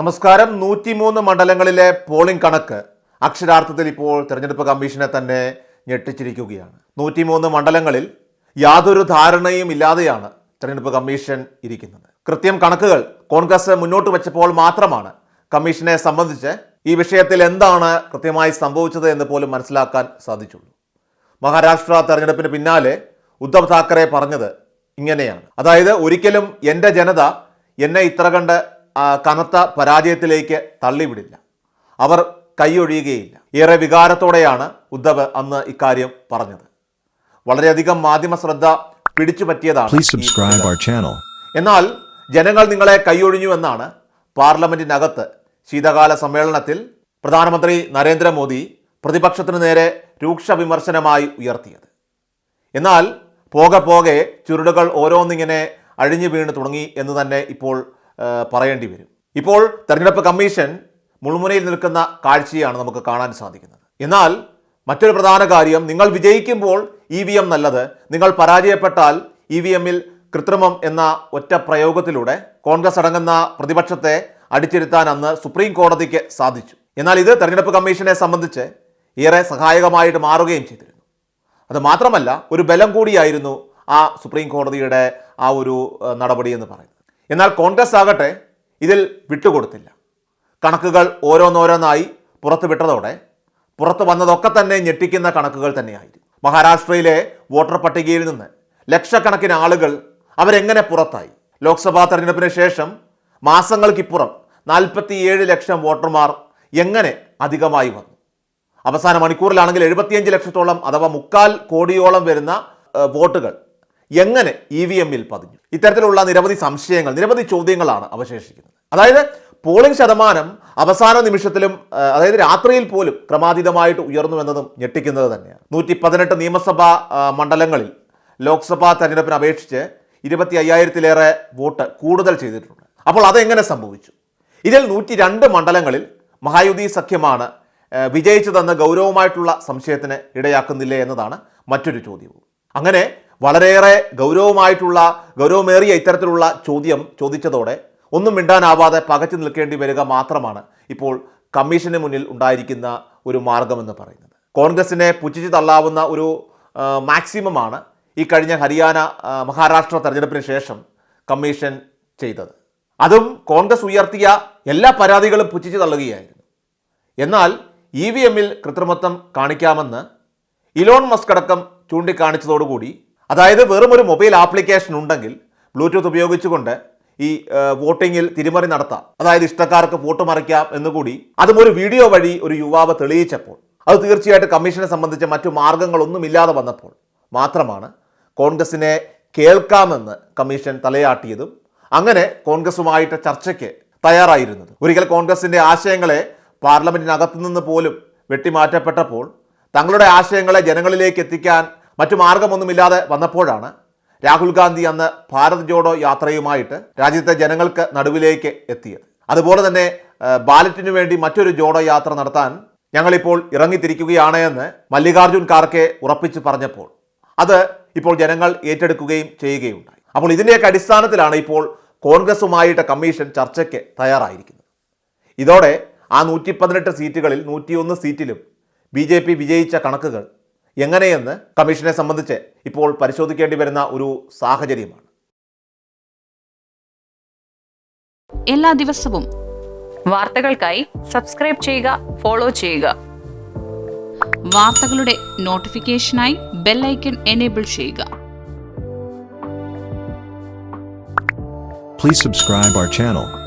നമസ്കാരം. നൂറ്റിമൂന്ന് മണ്ഡലങ്ങളിലെ പോളിംഗ് കണക്ക് അക്ഷരാർത്ഥത്തിൽ ഇപ്പോൾ തെരഞ്ഞെടുപ്പ് കമ്മീഷനെ തന്നെ ഞെട്ടിച്ചിരിക്കുകയാണ്. നൂറ്റിമൂന്ന് മണ്ഡലങ്ങളിൽ യാതൊരു ധാരണയും ഇല്ലാതെയാണ് തെരഞ്ഞെടുപ്പ് കമ്മീഷൻ ഇരിക്കുന്നത്. കൃത്യം കണക്കുകൾ കോൺഗ്രസ് മുന്നോട്ട് വെച്ചപ്പോൾ മാത്രമാണ് കമ്മീഷനെ സംബന്ധിച്ച് ഈ വിഷയത്തിൽ എന്താണ് കൃത്യമായി സംഭവിച്ചത് എന്ന് പോലും മനസ്സിലാക്കാൻ സാധിച്ചുള്ളൂ. മഹാരാഷ്ട്ര തെരഞ്ഞെടുപ്പിന് പിന്നാലെ ഉദ്ധവ് താക്കറെ പറഞ്ഞത് ഇങ്ങനെയാണ്. അതായത് ഒരിക്കലും എന്റെ ജനത എന്നെ ഇത്ര കണ്ട് കനത്ത പരാജയത്തിലേക്ക് തള്ളിവിടില്ല. അവർ കൈയൊഴിയുകയില്ല. ഏറെ വികാരത്തോടെയാണ് ഉദ്ധവ് അന്ന് ഇക്കാര്യം പറഞ്ഞത്. വളരെയധികം മാധ്യമ ശ്രദ്ധ പിടിച്ചു പറ്റിയതാണ്. എന്നാൽ ജനങ്ങൾ നിങ്ങളെ കൈയൊഴിഞ്ഞു എന്നാണ് പാർലമെന്റിനകത്ത് ശീതകാല സമ്മേളനത്തിൽ പ്രധാനമന്ത്രി നരേന്ദ്രമോദി പ്രതിപക്ഷത്തിന് നേരെ രൂക്ഷ വിമർശനമായി ഉയർത്തിയത്. എന്നാൽ പോകെ പോകെ ചുരുടുകൾ ഓരോന്നിങ്ങനെ അഴിഞ്ഞു വീണ് തുടങ്ങി എന്ന് തന്നെ ഇപ്പോൾ പറയേണ്ടി വരും. ഇപ്പോൾ തെരഞ്ഞെടുപ്പ് കമ്മീഷൻ മുൾമുനയിൽ നിൽക്കുന്ന കാഴ്ചയാണ് നമുക്ക് കാണാൻ സാധിക്കുന്നത്. എന്നാൽ മറ്റൊരു പ്രധാന കാര്യം നിങ്ങൾ വിജയിക്കുമ്പോൾ ഇ വി എം നല്ലത്. നിങ്ങൾ പരാജയപ്പെട്ടാൽ ഇ വി എമ്മിൽ കൃത്രിമം എന്ന ഒറ്റ പ്രയോഗത്തിലൂടെ കോൺഗ്രസ് അടങ്ങുന്ന പ്രതിപക്ഷത്തെ അടിച്ചിരുത്താൻ അന്ന് സുപ്രീം കോടതിക്ക് സാധിച്ചു. എന്നാൽ ഇത് തെരഞ്ഞെടുപ്പ് കമ്മീഷനെ സംബന്ധിച്ച് ഏറെ സഹായകമായിട്ട് മാറുകയും ചെയ്തിരുന്നു. അത് മാത്രമല്ല ഒരു ബലം കൂടിയായിരുന്നു ആ സുപ്രീം കോടതിയുടെ ആ ഒരു നടപടി എന്ന് പറയുന്നത്. എന്നാൽ കോൺഗ്രസ് ആകട്ടെ ഇതിൽ വിട്ടുകൊടുത്തില്ല. കണക്കുകൾ ഓരോന്നോരോന്നായി പുറത്തു വിട്ടതോടെ പുറത്തു വന്നതൊക്കെ തന്നെ ഞെട്ടിക്കുന്ന കണക്കുകൾ തന്നെയായിരുന്നു. മഹാരാഷ്ട്രയിലെ വോട്ടർ പട്ടികയിൽ നിന്ന് ലക്ഷക്കണക്കിന് ആളുകൾ അവരെങ്ങനെ പുറത്തായി? ലോക്സഭാ തെരഞ്ഞെടുപ്പിന് ശേഷം മാസങ്ങൾക്കിപ്പുറം നാൽപ്പത്തിയേഴ് ലക്ഷം വോട്ടർമാർ എങ്ങനെ അധികമായി വന്നു? അവസാന മണിക്കൂറിലാണെങ്കിൽ എഴുപത്തിയഞ്ച് ലക്ഷത്തോളം അഥവാ മുക്കാൽ കോടിയോളം വരുന്ന വോട്ടുകൾ എങ്ങനെ ഇ വി എമ്മിൽ പതിഞ്ഞു? ഇത്തരത്തിലുള്ള നിരവധി സംശയങ്ങൾ നിരവധി ചോദ്യങ്ങളാണ് അവശേഷിക്കുന്നത്. അതായത് പോളിംഗ് ശതമാനം അവസാന നിമിഷത്തിലും അതായത് രാത്രിയിൽ പോലും ക്രമാതീതമായിട്ട് ഉയർന്നു എന്നതും ഞെട്ടിക്കുന്നത് തന്നെയാണ്. നൂറ്റി പതിനെട്ട് നിയമസഭാ മണ്ഡലങ്ങളിൽ ലോക്സഭാ തെരഞ്ഞെടുപ്പിന് അപേക്ഷിച്ച് ഇരുപത്തി അയ്യായിരത്തിലേറെ വോട്ട് കൂടുതൽ ചെയ്തിട്ടുണ്ട്. അപ്പോൾ അതെങ്ങനെ സംഭവിച്ചു? ഇതിൽ നൂറ്റി രണ്ട് മണ്ഡലങ്ങളിൽ മഹായുതി സഖ്യമാണ് വിജയിച്ചതെന്ന് ഗൗരവമായിട്ടുള്ള സംശയത്തിന് ഇടയാക്കുന്നില്ലേ എന്നതാണ് മറ്റൊരു ചോദ്യവും. അങ്ങനെ വളരെയേറെ ഗൗരവമായിട്ടുള്ള ഗൗരവമേറിയ ഇത്തരത്തിലുള്ള ചോദ്യം ചോദിച്ചതോടെ ഒന്നും മിണ്ടാനാവാതെ പകച്ചു നിൽക്കേണ്ടി വരിക മാത്രമാണ് ഇപ്പോൾ കമ്മീഷന് മുന്നിൽ ഉണ്ടായിരിക്കുന്ന ഒരു മാർഗമെന്ന് പറയുന്നത്. കോൺഗ്രസിനെ പുച്ഛിച്ച് തള്ളാവുന്ന ഒരു മാക്സിമമാണ് ഈ കഴിഞ്ഞ ഹരിയാന മഹാരാഷ്ട്ര തെരഞ്ഞെടുപ്പിന് ശേഷം കമ്മീഷൻ ചെയ്തത്. അതും കോൺഗ്രസ് ഉയർത്തിയ എല്ലാ പരാതികളും പുച്ഛിച്ച് തള്ളുകയായിരുന്നു. എന്നാൽ ഇ വി എമ്മിൽ കൃത്രിമത്വം കാണിക്കാമെന്ന് ഇലോൺ മസ്ക് അടക്കം ചൂണ്ടിക്കാണിച്ചതോടുകൂടി അതായത് വെറും ഒരു മൊബൈൽ ആപ്ലിക്കേഷൻ ഉണ്ടെങ്കിൽ ബ്ലൂടൂത്ത് ഉപയോഗിച്ചുകൊണ്ട് ഈ വോട്ടിങ്ങിൽ തിരിമറി നടത്താം. അതായത് ഇഷ്ടക്കാർക്ക് വോട്ട് മറിക്കാം എന്നുകൂടി അതും ഒരു വീഡിയോ വഴി ഒരു യുവാവ് തെളിയിച്ചപ്പോൾ അത് തീർച്ചയായിട്ടും കമ്മീഷനെ സംബന്ധിച്ച മറ്റു മാർഗങ്ങളൊന്നുമില്ലാതെ വന്നപ്പോൾ മാത്രമാണ് കോൺഗ്രസിനെ കേൾക്കാമെന്ന് കമ്മീഷൻ തലയാട്ടിയതും അങ്ങനെ കോൺഗ്രസുമായിട്ട് ചർച്ചയ്ക്ക് തയ്യാറായിരുന്നത്. ഒരിക്കൽ കോൺഗ്രസിന്റെ ആശയങ്ങളെ പാർലമെന്റിനകത്തു നിന്ന് പോലും വെട്ടിമാറ്റപ്പെട്ടപ്പോൾ തങ്ങളുടെ ആശയങ്ങളെ ജനങ്ങളിലേക്ക് എത്തിക്കാൻ മറ്റു മാർഗമൊന്നുമില്ലാതെ വന്നപ്പോഴാണ് രാഹുൽ ഗാന്ധി അന്ന് ഭാരത് ജോഡോ യാത്രയുമായിട്ട് രാജ്യത്തെ ജനങ്ങൾക്ക് നടുവിലേക്ക് എത്തിയത്. അതുപോലെ തന്നെ ബാലറ്റിനു വേണ്ടി മറ്റൊരു ജോഡോ യാത്ര നടത്താൻ ഞങ്ങളിപ്പോൾ ഇറങ്ങിത്തിരിക്കുകയാണ് എന്ന് മല്ലികാർജുൻ ഖാർക്കെ ഉറപ്പിച്ച് പറഞ്ഞപ്പോൾ അത് ഇപ്പോൾ ജനങ്ങൾ ഏറ്റെടുക്കുകയും ചെയ്യുകയുണ്ടായി. അപ്പോൾ ഇതിന്റെയൊക്കെ അടിസ്ഥാനത്തിലാണ് ഇപ്പോൾ കോൺഗ്രസുമായിട്ട് കമ്മീഷൻ ചർച്ചയ്ക്ക് തയ്യാറായിരിക്കുന്നത്. ഇതോടെ ആ നൂറ്റി പതിനെട്ട് സീറ്റുകളിൽ നൂറ്റിയൊന്ന് സീറ്റിലും ബി ജെ പി വിജയിച്ച കണക്കുകൾ എങ്ങനെയെന്ന് കമ്മീഷനെ സംബന്ധിച്ച് ഇപ്പോൾ പരിശോധിക്കേണ്ടി വരുന്ന ഒരു സാഹചര്യമാണ്. എല്ലാ ദിവസവും വാർത്തകൾക്കായി സബ്സ്ക്രൈബ് ചെയ്യുക ഫോളോ ചെയ്യുക. വാർത്തകളുടെ നോട്ടിഫിക്കേഷനായി ബെല്ലൈക്കൺ എനേബിൾ ചെയ്യുക. Please subscribe our channel.